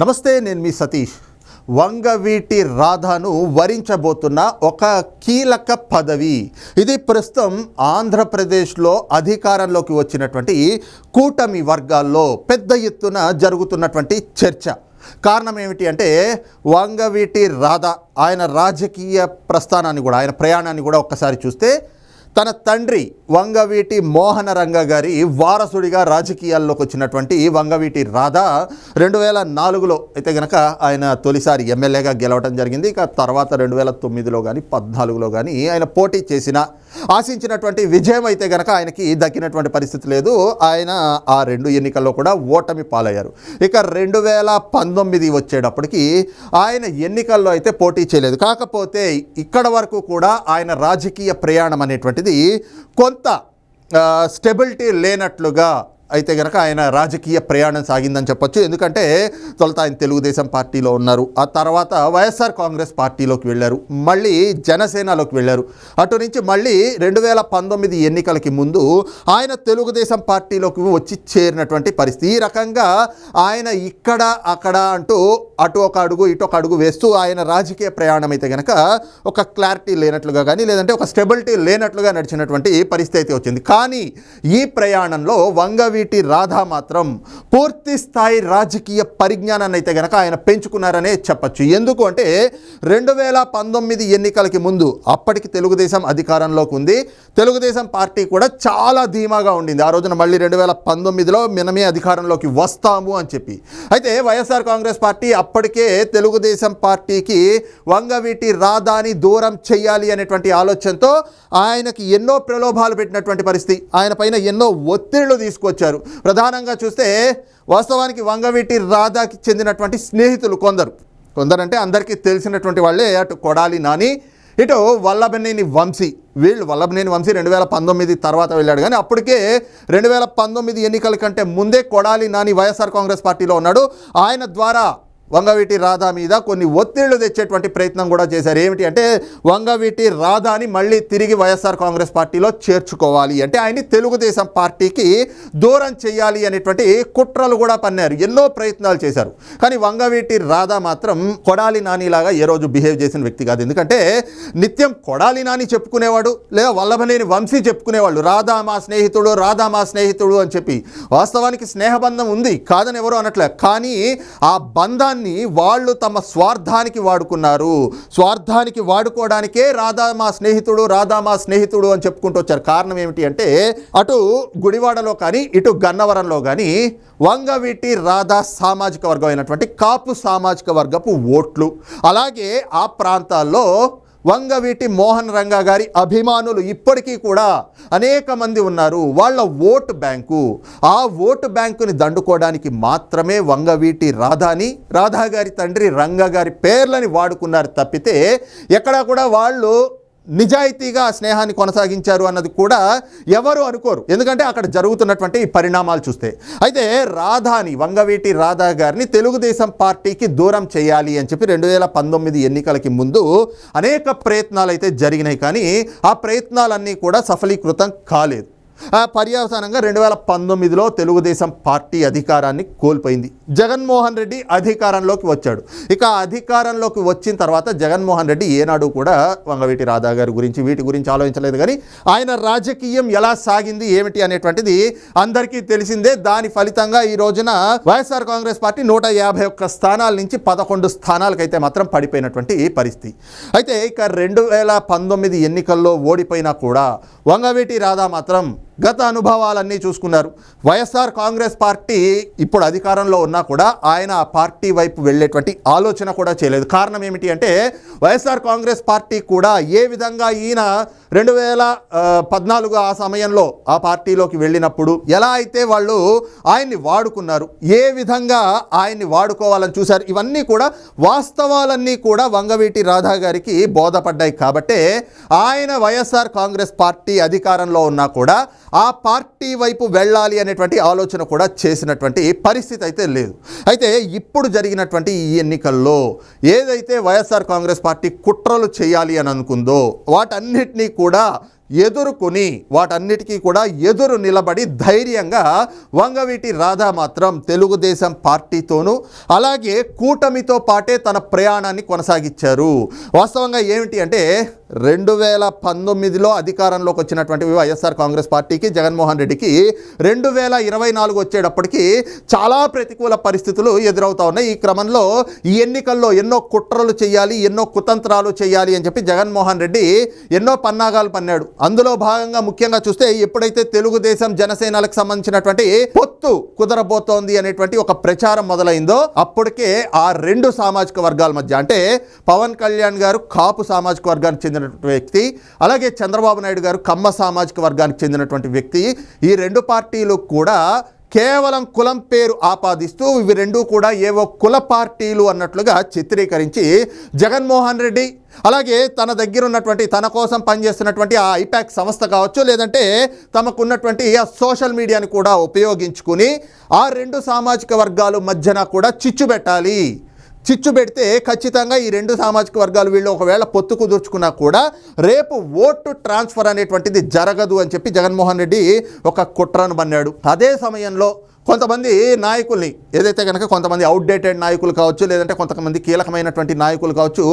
నమస్తే నేను మీ సతీష్. వంగవీటి రాధాను వరించబోతున్న ఒక కీలక పదవి. ఇది ప్రస్తుతం ఆంధ్రప్రదేశ్లో అధికారంలోకి వచ్చినటువంటి కూటమి వర్గాల్లో పెద్ద ఎత్తున జరుగుతున్నటువంటి చర్చ. కారణం ఏమిటి అంటే వంగవీటి రాధ ఆయన రాజకీయ ప్రస్థానాన్ని కూడా ఆయన ప్రయాణాన్ని కూడా ఒక్కసారి చూస్తే తన తండ్రి వంగవీటి మోహన రంగ గారి వారసుడిగా రాజకీయాల్లోకి వచ్చినటువంటి వంగవీటి రాధ రెండు వేల నాలుగులో అయితే గనక ఆయన తొలిసారి ఎమ్మెల్యేగా గెలవడం జరిగింది. ఇక తర్వాత రెండు వేల తొమ్మిదిలో కానీ పద్నాలుగులో కానీ ఆయన పోటీ చేసిన ఆశించినటువంటి విజయం అయితే గనక ఆయనకి దక్కినటువంటి పరిస్థితి లేదు. ఆయన ఆ రెండు ఎన్నికల్లో కూడా ఓటమి పాలయ్యారు. ఇక రెండు వేల పంతొమ్మిది వచ్చేటప్పటికి ఆయన ఎన్నికల్లో అయితే పోటీ చేయలేదు. కాకపోతే ఇక్కడ వరకు కూడా ఆయన రాజకీయ ప్రయాణం అనేటువంటిది కొంత స్టెబిలిటీ లేనట్లుగా అయితే గనక ఆయన రాజకీయ ప్రయాణం సాగిందని చెప్పొచ్చు. ఎందుకంటే తొలుత ఆయన తెలుగుదేశం పార్టీలో ఉన్నారు. ఆ తర్వాత వైఎస్ఆర్ కాంగ్రెస్ పార్టీలోకి వెళ్ళారు. మళ్ళీ జనసేనలోకి వెళ్ళారు. అటు నుంచి మళ్ళీ రెండు వేల పంతొమ్మిది ఎన్నికలకి ముందు ఆయన తెలుగుదేశం పార్టీలోకి వచ్చి చేరినటువంటి పరిస్థితి. ఈ రకంగా ఆయన ఇక్కడ అక్కడ అంటూ అటు ఒక అడుగు ఇటు ఒక అడుగు వేస్తూ ఆయన రాజకీయ ప్రయాణం అయితే గనక ఒక క్లారిటీ లేనట్లుగా కానీ లేదంటే ఒక స్టెబిలిటీ లేనట్లుగా నడిచినటువంటి పరిస్థితి అయితే వచ్చింది. కానీ ఈ ప్రయాణంలో వంగవీటి రాధా మాత్రం పూర్తి స్థాయి రాజకీయ పరిజ్ఞానాన్ని అయితే గనక ఆయన పెంచుకున్నారనే చెప్పచ్చు. ఎందుకు అంటే రెండు వేల పంతొమ్మిది ఎన్నికలకి ముందు అప్పటికి తెలుగుదేశం అధికారంలోకి ఉంది. తెలుగుదేశం పార్టీ కూడా చాలా ధీమాగా ఉండింది. ఆ రోజున మళ్ళీ రెండు వేల పంతొమ్మిదిలో మనమే అధికారంలోకి వస్తాము అని చెప్పి. అయితే వైఎస్ఆర్ కాంగ్రెస్ పార్టీ అప్పటికే తెలుగుదేశం పార్టీకి వంగవీటి రాధాని దూరం చేయాలి అనేటువంటి ఆలోచనతో ఆయనకి ఎన్నో ప్రలోభాలు పెట్టినటువంటి పరిస్థితి. ఆయన పైన ఎన్నో ఒత్తిళ్ళు తీసుకొచ్చారు. ప్రధానంగా చూస్తే వాస్తవానికి వంగవీటి రాధాకి చెందినటువంటి స్నేహితులు కొందరు. కొందరంటే అందరికీ తెలిసినటువంటి వాళ్ళే అటు కొడాలి నాని ఇటు వల్లభనేని వంశీ. వీళ్ళు వల్లభనేని వంశీ రెండు వేల పంతొమ్మిది తర్వాత వెళ్ళాడు. కానీ అప్పటికే రెండు వేల పంతొమ్మిది ఎన్నికల కంటే ముందే కొడాలి నాని వైఎస్ఆర్ కాంగ్రెస్ పార్టీలో ఉన్నాడు. ఆయన ద్వారా వంగవీటి రాధా మీద కొన్ని ఒత్తిళ్ళు తెచ్చేటువంటి ప్రయత్నం కూడా చేశారు. ఏమిటి అంటే వంగవీటి రాధాని మళ్ళీ తిరిగి వైఎస్ఆర్ కాంగ్రెస్ పార్టీలో చేర్చుకోవాలి అంటే ఆయన్ని తెలుగుదేశం పార్టీకి దూరం చేయాలి అనేటువంటి కుట్రలు కూడా పన్నారు. ఎన్నో ప్రయత్నాలు చేశారు. కానీ వంగవీటి రాధా మాత్రం కొడాలి నానిలాగా ఏ రోజు బిహేవ్ చేసిన వ్యక్తి కాదు. ఎందుకంటే నిత్యం కొడాలి నాని చెప్పుకునేవాడు లేదా వల్లభనేని వంశీ చెప్పుకునేవాళ్ళు. రాధా మా స్నేహితుడు రాధా మా స్నేహితుడు అని చెప్పి వాస్తవానికి స్నేహబంధం ఉంది. కాదని ఎవరు అనట్లే. కానీ ఆ బంధాన్ని వాళ్ళు తమ స్వార్థానికి వాడుకున్నారు. స్వార్థానికి వాడుకోవడానికే రాధా మా స్నేహితుడు రాధా మా స్నేహితుడు అని చెప్పుకుంటూ వచ్చారు. కారణం ఏమిటి అంటే అటు గుడివాడలో కానీ ఇటు గన్నవరంలో కానీ వంగవీటి రాధా సామాజిక వర్గం అయినటువంటి కాపు సామాజిక వర్గపు ఓట్లు. అలాగే ఆ ప్రాంతాల్లో వంగవీటి మోహన్ రంగా గారి అభిమానులు ఇప్పటికీ కూడా అనేక మంది ఉన్నారు. వాళ్ళ ఓటు బ్యాంకు. ఆ ఓటు బ్యాంకుని దండుకోవడానికి మాత్రమే వంగవీటి రాధాని రాధా గారి తండ్రి రంగా గారి పేర్లని వాడుకున్నారు తప్పితే ఎక్కడా కూడా వాళ్ళు నిజాయితీగా స్నేహాన్ని కొనసాగించారు అన్నది కూడా ఎవరు అనుకోరు. ఎందుకంటే అక్కడ జరుగుతున్నటువంటి ఈ పరిణామాలు చూస్తే. అయితే రాధాని వంగవీటి రాధా గారిని తెలుగుదేశం పార్టీకి దూరం చేయాలి అని చెప్పి రెండు వేల పంతొమ్మిది ఎన్నికలకి ముందు అనేక ప్రయత్నాలు అయితే జరిగినాయి కానీ ఆ ప్రయత్నాలన్నీ కూడా సఫలీకృతం కాలేదు. పర్యవసానంగా రెండు వేల పంతొమ్మిదిలో తెలుగుదేశం పార్టీ అధికారాన్ని కోల్పోయింది. జగన్మోహన్ రెడ్డి అధికారంలోకి వచ్చాడు. ఇక అధికారంలోకి వచ్చిన తర్వాత జగన్మోహన్ రెడ్డి ఏనాడు కూడా వంగవీటి రాధా గారి గురించి వీటి గురించి ఆలోచించలేదు. కానీ ఆయన రాజకీయం ఎలా సాగింది ఏమిటి అనేటువంటిది అందరికీ తెలిసిందే. దాని ఫలితంగా ఈ రోజున వైఎస్ఆర్ కాంగ్రెస్ పార్టీ నూట యాభై ఒక్క స్థానాల నుంచి పదకొండు స్థానాలకైతే మాత్రం పడిపోయినటువంటి పరిస్థితి. అయితే ఇక రెండు వేల పంతొమ్మిది ఎన్నికల్లో ఓడిపోయినా కూడా వంగవీటి రాధా మాత్రం గత అనుభవాలన్నీ చూసుకున్నారు. వైఎస్ఆర్ కాంగ్రెస్ పార్టీ ఇప్పుడు అధికారంలో ఉన్నా కూడా ఆయన ఆ పార్టీ వైపు వెళ్ళేటువంటి ఆలోచన కూడా చేయలేదు. కారణం ఏమిటి అంటే వైఎస్ఆర్ కాంగ్రెస్ పార్టీ కూడా ఏ విధంగా ఈయన రెండు వేల ఆ, పద్నాలుగు ఆ సమయంలో ఆ పార్టీలోకి వెళ్ళినప్పుడు ఎలా అయితే వాళ్ళు ఆయన్ని వాడుకున్నారు ఏ విధంగా ఆయన్ని వాడుకోవాలని చూశారు ఇవన్నీ కూడా వాస్తవాలన్నీ కూడా వంగవీటి రాధా గారికి బోధపడ్డాయి. కాబట్టే ఆయన వైఎస్ఆర్ కాంగ్రెస్ పార్టీ అధికారంలో ఉన్నా కూడా ఆ పార్టీ వైపు వెళ్ళాలి అనేటువంటి ఆలోచన కూడా చేసినటువంటి పరిస్థితి అయితే లేదు. అయితే ఇప్పుడు జరిగినటువంటి ఈ ఎన్నికల్లో ఏదైతే వైఎస్ఆర్ కాంగ్రెస్ పార్టీ కుట్రలు చేయాలి అని అనుకుందో వాటన్నిటినీ కూడా ఎదుర్కొని వాటన్నిటికీ కూడా ఎదురు నిలబడి ధైర్యంగా వంగవీటి రాధా మాత్రం తెలుగుదేశం పార్టీతోనూ అలాగే కూటమితో పాటే తన ప్రయాణాన్ని కొనసాగించారు. వాస్తవంగా ఏమిటి అంటే రెండు వేల పంతొమ్మిదిలో అధికారంలోకి వచ్చినటువంటి వైఎస్ఆర్ కాంగ్రెస్ పార్టీకి జగన్మోహన్ రెడ్డికి. రెండు వేల ఇరవై నాలుగు వచ్చేటప్పటికి చాలా ప్రతికూల పరిస్థితులు ఎదురవుతా ఉన్నాయి. ఈ క్రమంలో ఈ ఎన్నికల్లో ఎన్నో కుట్రలు చేయాలి ఎన్నో కుతంత్రాలు చేయాలి అని చెప్పి జగన్మోహన్ రెడ్డి ఎన్నో పన్నాగాలు పన్నాడు. అందులో భాగంగా ముఖ్యంగా చూస్తే ఎప్పుడైతే తెలుగుదేశం జనసేనలకు సంబంధించినటువంటి పొత్తు కుదరబోతోంది అనేటువంటి ఒక ప్రచారం మొదలైందో అప్పటికే ఆ రెండు సామాజిక వర్గాల మధ్య అంటే పవన్ కళ్యాణ్ గారు కాపు సామాజిక వర్గానికి చెందినటువంటి వ్యక్తి అలాగే చంద్రబాబు నాయుడు గారు కమ్మ సామాజిక వర్గానికి చెందినటువంటి వ్యక్తి. ఈ రెండు పార్టీలు కూడా కేవలం కులం పేరు ఆపాదిస్తూ ఇవి రెండు కూడా ఏవో కుల పార్టీలు అన్నట్లుగా చిత్రీకరించి జగన్మోహన్ రెడ్డి అలాగే తన దగ్గర ఉన్నటువంటి తన కోసం పనిచేస్తున్నటువంటి ఆ ఐపాక్ సంస్థ కావచ్చు లేదంటే తమకున్నటువంటి ఆ సోషల్ మీడియాని కూడా ఉపయోగించుకుని ఆ రెండు సామాజిక వర్గాలు మధ్యన కూడా చిచ్చు పెట్టాలి. చిచ్చు పెడితే ఖచ్చితంగా ఈ రెండు సామాజిక వర్గాలు వీళ్ళు ఒకవేళ పొత్తు కుదుర్చుకున్నా కూడా రేపు ఓటు ట్రాన్స్ఫర్ అనేటువంటిది జరగదు అని చెప్పి జగన్మోహన్ రెడ్డి ఒక కుట్రను బన్నాడు. అదే సమయంలో కొంతమంది నాయకుల్ని ఏదైతే కనుక కొంతమంది అవుట్డేటెడ్ నాయకులు కావచ్చు లేదంటే కొంతమంది కీలకమైనటువంటి నాయకులు కావచ్చు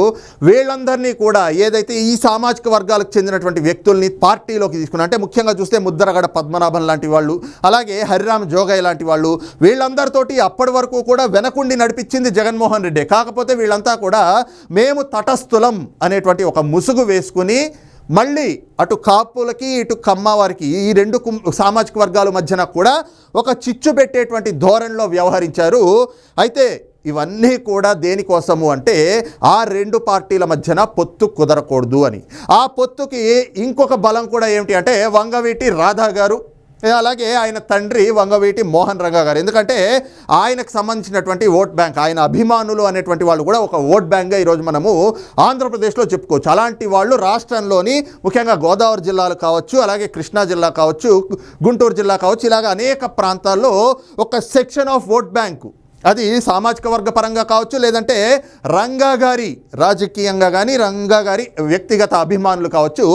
వీళ్ళందరినీ కూడా ఏదైతే ఈ సామాజిక వర్గాలకు చెందినటువంటి వ్యక్తుల్ని పార్టీలోకి తీసుకున్నా అంటే ముఖ్యంగా చూస్తే ముద్దరగడ పద్మనాభం లాంటి వాళ్ళు అలాగే హరిరామ్ జోగయ్య లాంటి వాళ్ళు వీళ్ళందరితోటి అప్పటి వరకు కూడా వెనకుండి నడిపించింది జగన్మోహన్ రెడ్డి. కాకపోతే వీళ్ళంతా కూడా మేము తటస్థులం అనేటువంటి ఒక ముసుగు వేసుకుని మళ్ళీ అటు కాపులకి ఇటు కమ్మవారికి ఈ రెండు కుం- సామాజిక వర్గాల మధ్యన కూడా ఒక చిచ్చు పెట్టేటువంటి ధోరణిలో వ్యవహరించారు. అయితే ఇవన్నీ కూడా దేనికోసము అంటే ఆ రెండు పార్టీల మధ్యన పొత్తు కుదరకూడదు అని. ఆ పొత్తుకి ఇంకొక బలం కూడా ఏమిటి అంటే వంగవీటి రాధా గారు అలాగే ఆయన తండ్రి వంగవీటి మోహన్ రంగ గారు. ఎందుకంటే ఆయనకు సంబంధించినటువంటి ఓట్ బ్యాంక్ ఆయన అభిమానులు అనేటువంటి వాళ్ళు కూడా ఒక ఓట్ బ్యాంక్గా ఈరోజు మనము ఆంధ్రప్రదేశ్లో చెప్పుకోవచ్చు. అలాంటి వాళ్ళు రాష్ట్రంలోని ముఖ్యంగా గోదావరి జిల్లాలు కావచ్చు అలాగే కృష్ణా జిల్లా కావచ్చు గుంటూరు జిల్లా కావచ్చు ఇలాగ అనేక ప్రాంతాల్లో ఒక సెక్షన్ ఆఫ్ ఓట్ బ్యాంకు. అది సామాజిక వర్గ పరంగా కావచ్చు లేదంటే రంగా గారి రాజకీయంగా కానీ రంగా గారి వ్యక్తిగత అభిమానులు కావచ్చు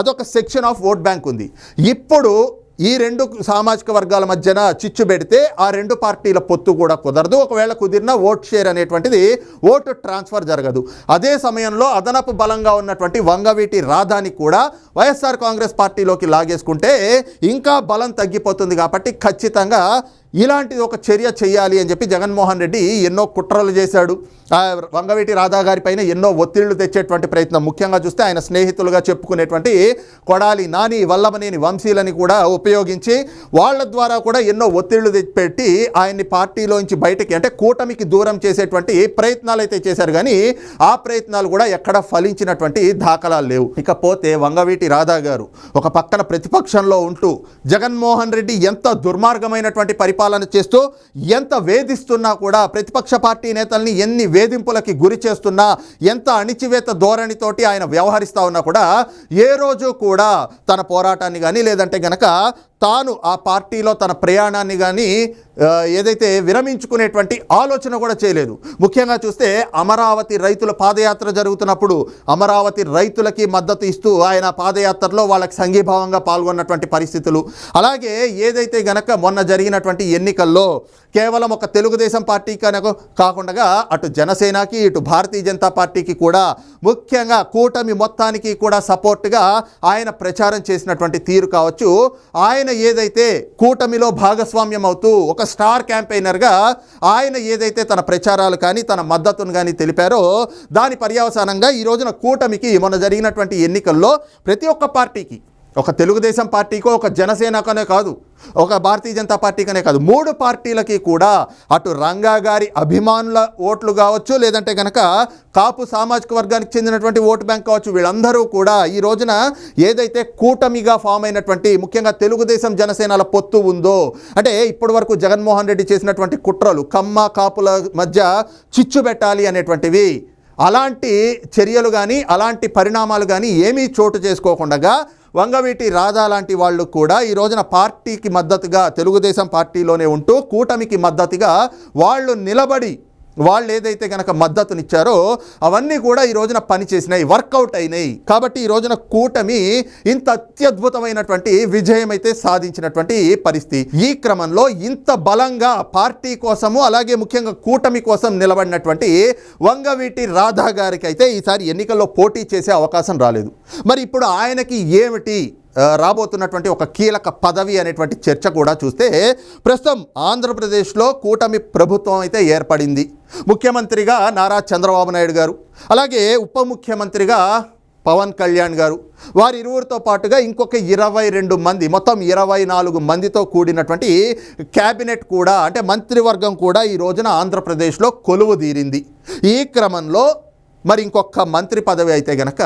అదొక సెక్షన్ ఆఫ్ ఓట్ బ్యాంక్ ఉంది. ఇప్పుడు ఈ రెండు సామాజిక వర్గాల మధ్యన చిచ్చు పెడితే ఆ రెండు పార్టీల పొత్తు కూడా కుదరదు. ఒకవేళ కుదిరిన ఓట్ షేర్ అనేటువంటిది ఓటు ట్రాన్స్ఫర్ జరగదు. అదే సమయంలో అదనపు బలంగా ఉన్నటువంటి వంగవీటి రాధాని కూడా వైఎస్ఆర్ కాంగ్రెస్ పార్టీలోకి లాగేసుకుంటే ఇంకా బలం తగ్గిపోతుంది కాబట్టి ఖచ్చితంగా ఇలాంటిది ఒక చర్య చేయాలి అని చెప్పి జగన్మోహన్ రెడ్డి ఎన్నో కుట్రలు చేశాడు. ఆ వంగవీటి రాధా గారి పైన ఎన్నో ఒత్తిళ్ళు తెచ్చేటువంటి ప్రయత్నం. ముఖ్యంగా చూస్తే ఆయన స్నేహితులుగా చెప్పుకునేటువంటి కొడాలి నాని వల్లభనేని వంశీలని కూడా ఉపయోగించి వాళ్ళ ద్వారా కూడా ఎన్నో ఒత్తిళ్ళు తెచ్చి పెట్టి ఆయన్ని పార్టీలోంచి బయటకి అంటే కూటమికి దూరం చేసేటువంటి ప్రయత్నాలు అయితే చేశారు. కానీ ఆ ప్రయత్నాలు కూడా ఎక్కడ ఫలించినటువంటి దాఖలాలు లేవు. ఇకపోతే వంగవీటి రాధా గారు ఒక పక్కన ప్రతిపక్షంలో ఉంటూ జగన్మోహన్ రెడ్డి ఎంత దుర్మార్గమైనటువంటి పరిపాలన చేస్తూ ఎంత వేధిస్తున్నా కూడా ప్రతిపక్ష పార్టీ నేతల్ని ఎన్ని వేధింపులకి గురి చేస్తున్నా ఎంత అణిచివేత ధోరణితోటి ఆయన వ్యవహరిస్తా ఉన్నా కూడా ఏ రోజు కూడా తన పోరాటాన్ని కానీ లేదంటే గనక తాను ఆ పార్టీలో తన ప్రయాణాన్ని కానీ ఏదైతే విరమించుకునేటువంటి ఆలోచన కూడా చేయలేదు. ముఖ్యంగా చూస్తే అమరావతి రైతుల పాదయాత్ర జరుగుతున్నప్పుడు అమరావతి రైతులకి మద్దతు ఇస్తూ ఆయన పాదయాత్రలో వాళ్ళకి సంఘీభావంగా పాల్గొన్నటువంటి పరిస్థితులు. అలాగే ఏదైతే గనక మొన్న జరిగినటువంటి ఎన్నికల్లో కేవలం ఒక తెలుగుదేశం పార్టీ కనుక కాకుండా అటు జనసేనకి ఇటు భారతీయ జనతా పార్టీకి కూడా ముఖ్యంగా కూటమి మొత్తానికి కూడా సపోర్ట్గా ఆయన ప్రచారం చేసినటువంటి తీరు కావచ్చు. ఆయన ఏదైతే కూటమిలో భాగస్వామ్యం అవుతూ ఒక స్టార్ క్యాంపెయినర్గా ఆయన ఏదైతే తన ప్రచారాలు కానీ తన మద్దతును కానీ తెలిపారో దాని పర్యవసానంగా ఈ రోజున కూటమికి మొన్న జరిగినటువంటి ఎన్నికల్లో ప్రతి ఒక్క పార్టీకి ఒక తెలుగుదేశం పార్టీకో ఒక జనసేనకనే కాదు ఒక భారతీయ జనతా పార్టీకనే కాదు మూడు పార్టీలకి కూడా అటు రంగా గారి అభిమానుల ఓట్లు కావచ్చు లేదంటే కనుక కాపు సామాజిక వర్గానికి చెందినటువంటి ఓటు బ్యాంక్ కావచ్చు వీళ్ళందరూ కూడా ఈ రోజున ఏదైతే కూటమిగా ఫామ్ అయినటువంటి ముఖ్యంగా తెలుగుదేశం జనసేనల పొత్తు ఉందో అంటే ఇప్పటి వరకు జగన్మోహన్ రెడ్డి చేసినటువంటి కుట్రలు కమ్మ కాపుల మధ్య చిచ్చు పెట్టాలి అనేటువంటివి అలాంటి చర్యలు కానీ అలాంటి పరిణామాలు కానీ ఏమీ చోటు చేసుకోకుండా వంగవీటి రాధా లాంటి వాళ్ళు కూడా ఈ రోజున పార్టీకి మద్దతుగా తెలుగుదేశం పార్టీలోనే ఉంటూ కూటమికి మద్దతుగా వాళ్ళు నిలబడి వాళ్ళు ఏదైతే కనుక మద్దతునిచ్చారో అవన్నీ కూడా ఈ రోజున పనిచేసినాయి వర్కౌట్ అయినాయి. కాబట్టి ఈ రోజున కూటమి ఇంత అత్యద్భుతమైనటువంటి విజయం అయితే సాధించినటువంటి పరిస్థితి. ఈ క్రమంలో ఇంత బలంగా పార్టీ కోసము అలాగే ముఖ్యంగా కూటమి కోసం నిలబడినటువంటి వంగవీటి రాధా గారికి అయితే ఈసారి ఎన్నికల్లో పోటీ చేసే అవకాశం రాలేదు. మరి ఇప్పుడు ఆయనకి ఏమిటి? రాబోతున్నటువంటి ఒక కీలక పదవి అనేటువంటి చర్చ కూడా చూస్తే ప్రస్తుతం ఆంధ్రప్రదేశ్లో కూటమి ప్రభుత్వం అయితే ఏర్పడింది. ముఖ్యమంత్రిగా నారా చంద్రబాబు నాయుడు గారు అలాగే ఉప ముఖ్యమంత్రిగా పవన్ కళ్యాణ్ గారు. వారి ఇరువురితో పాటుగా ఇంకొక ఇరవై రెండు మంది మొత్తం ఇరవై నాలుగు మందితో కూడినటువంటి క్యాబినెట్ కూడా అంటే మంత్రివర్గం కూడా ఈ రోజున ఆంధ్రప్రదేశ్లో కొలువు తీరింది. ఈ క్రమంలో మరి ఇంకొక మంత్రి పదవి అయితే గనక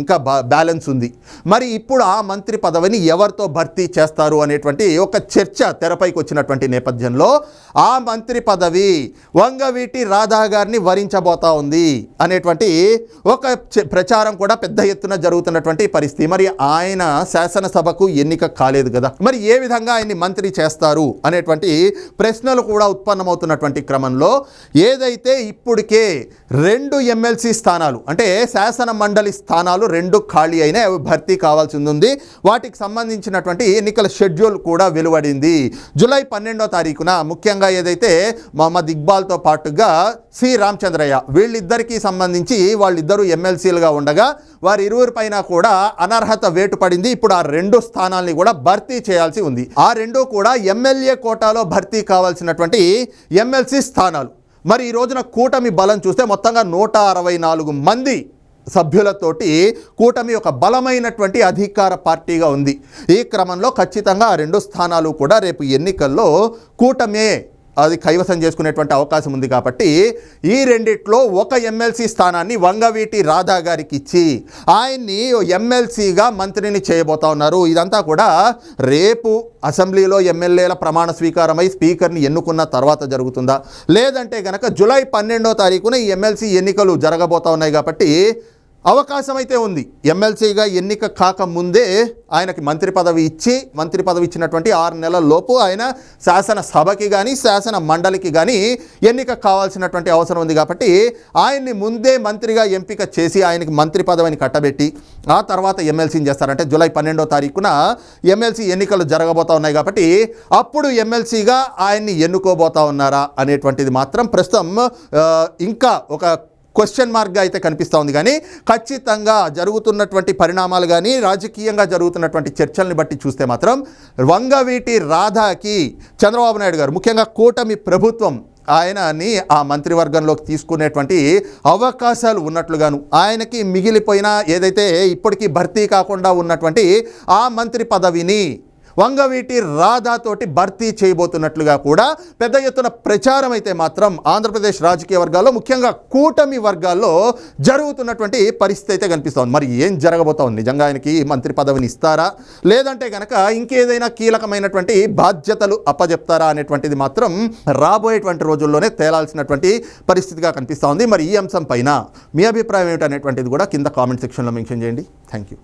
ఇంకా బ్యాలెన్స్ ఉంది. మరి ఇప్పుడు ఆ మంత్రి పదవిని ఎవరితో భర్తీ చేస్తారు అనేటువంటి ఒక చర్చ తెరపైకి వచ్చినటువంటి నేపథ్యంలో ఆ మంత్రి పదవి వంగవీటి రాధా గారిని వరించబోతా ఉంది అనేటువంటి ఒక ప్రచారం కూడా పెద్ద ఎత్తున జరుగుతున్నటువంటి పరిస్థితి. మరి ఆయన శాసనసభకు ఎన్నిక కాలేదు కదా. మరి ఏ విధంగా ఆయన్ని మంత్రి చేస్తారు అనేటువంటి ప్రశ్నలు కూడా ఉత్పన్నమవుతున్నటువంటి క్రమంలో ఏదైతే ఇప్పటికే రెండు ఎమ్మెల్సీ స్థానాలు. అంటే శాసన మండలి స్థానాలు రెండు ఖాళీ అయినా అవి భర్తీ కావాల్సి ఉంది వాటికి సంబంధించినటువంటి ఎన్నికల షెడ్యూల్ కూడా వెలువడింది. జూలై పన్నెండో తారీఖున ముఖ్యంగా ఏదైతే మహమ్మద్ ఇక్బాల్తో పాటుగా సి. రామచంద్రయ్య వీళ్ళిద్దరికీ సంబంధించి వాళ్ళిద్దరూ ఎమ్మెల్సీలుగా ఉండగా వారి ఇరువురి పైన కూడా అనర్హత వేటు పడింది ఇప్పుడు ఆ రెండు స్థానాల్ని కూడా భర్తీ చేయాల్సి ఉంది. ఆ రెండు కూడా ఎమ్మెల్యే కోటాలో భర్తీ కావాల్సినటువంటి ఎమ్మెల్సీ స్థానాలు. మరి ఈ రోజున కూటమి బలం చూస్తే మొత్తంగా నూట అరవై నాలుగు మంది సభ్యులతోటి కూటమి ఒక బలమైనటువంటి అధికార పార్టీగా ఉంది. ఈ క్రమంలో ఖచ్చితంగా ఆ రెండు స్థానాలు కూడా రేపు ఎన్నికల్లో కూటమే అది కైవసం చేసుకునేటువంటి అవకాశం ఉంది కాబట్టి ఈ రెండిట్లో ఒక ఎమ్మెల్సీ స్థానాన్ని వంగవీటి రాధా గారికి ఇచ్చి ఆయన్ని ఎమ్మెల్సీగా మంత్రిని చేయబోతా ఉన్నారు. ఇదంతా కూడా రేపు అసెంబ్లీలో ఎమ్మెల్యేల ప్రమాణ స్వీకారమై స్పీకర్ని ఎన్నుకున్న తర్వాత జరుగుతుందా? లేదంటే కనుక జూలై పన్నెండో తారీఖున ఈ ఎమ్మెల్సీ ఎన్నికలు జరగబోతా ఉన్నాయి కాబట్టి అవకాశం అయితే ఉంది. ఎమ్మెల్సీగా ఎన్నిక కాకముందే ఆయనకి మంత్రి పదవి ఇచ్చి మంత్రి పదవి ఇచ్చినటువంటి ఆరు నెలల లోపు ఆయన శాసన సభకి కానీ శాసన మండలికి కానీ ఎన్నిక కావాల్సినటువంటి అవసరం ఉంది కాబట్టి ఆయన్ని ముందే మంత్రిగా ఎంపిక చేసి ఆయనకి మంత్రి పదవిని కట్టబెట్టి ఆ తర్వాత ఎమ్మెల్సీని చేస్తారంటే జూలై పన్నెండో తారీఖున ఎమ్మెల్సీ ఎన్నికలు జరగబోతా ఉన్నాయి కాబట్టి అప్పుడు ఎమ్మెల్సీగా ఆయన్ని ఎన్నుకోబోతా ఉన్నారా అనేటువంటిది మాత్రం ప్రస్తుతం ఇంకా ఒక క్వశ్చన్ మార్క్గా అయితే కనిపిస్తూ ఉంది కానీ ఖచ్చితంగా జరుగుతున్నటువంటి పరిణామాలు కానీ రాజకీయంగా జరుగుతున్నటువంటి చర్చల్ని బట్టి చూస్తే మాత్రం వంగవీటి రాధాకి చంద్రబాబు నాయుడు గారు ముఖ్యంగా కూటమి ప్రభుత్వం ఆయనని ఆ మంత్రివర్గంలోకి తీసుకునేటువంటి అవకాశాలు ఉన్నట్లుగాను ఆయనకి మిగిలిపోయిన ఏదైతే ఇప్పటికీ భర్తీ కాకుండా ఉన్నటువంటి ఆ మంత్రి పదవిని వంగవీటి రాధాతోటి భర్తీ చేయబోతున్నట్లుగా కూడా పెద్ద ఎత్తున ప్రచారం అయితే మాత్రం ఆంధ్రప్రదేశ్ రాజకీయ వర్గాల్లో ముఖ్యంగా కూటమి వర్గాల్లో జరుగుతున్నటువంటి పరిస్థితి అయితే కనిపిస్తోంది. మరి ఏం జరగబోతోంది? నిజంగా ఆయనకి మంత్రి పదవిని ఇస్తారా? లేదంటే కనుక ఇంకేదైనా కీలకమైనటువంటి బాధ్యతలు అప్పజెప్తారా అనేటువంటిది మాత్రం రాబోయేటువంటి రోజుల్లోనే తేలాల్సినటువంటి పరిస్థితిగా కనిపిస్తోంది. మరి ఈ అంశం పైన మీ అభిప్రాయం ఏమిటనేటువంటిది కూడా కింద కామెంట్ సెక్షన్లో మెన్షన్ చేయండి. Thank you.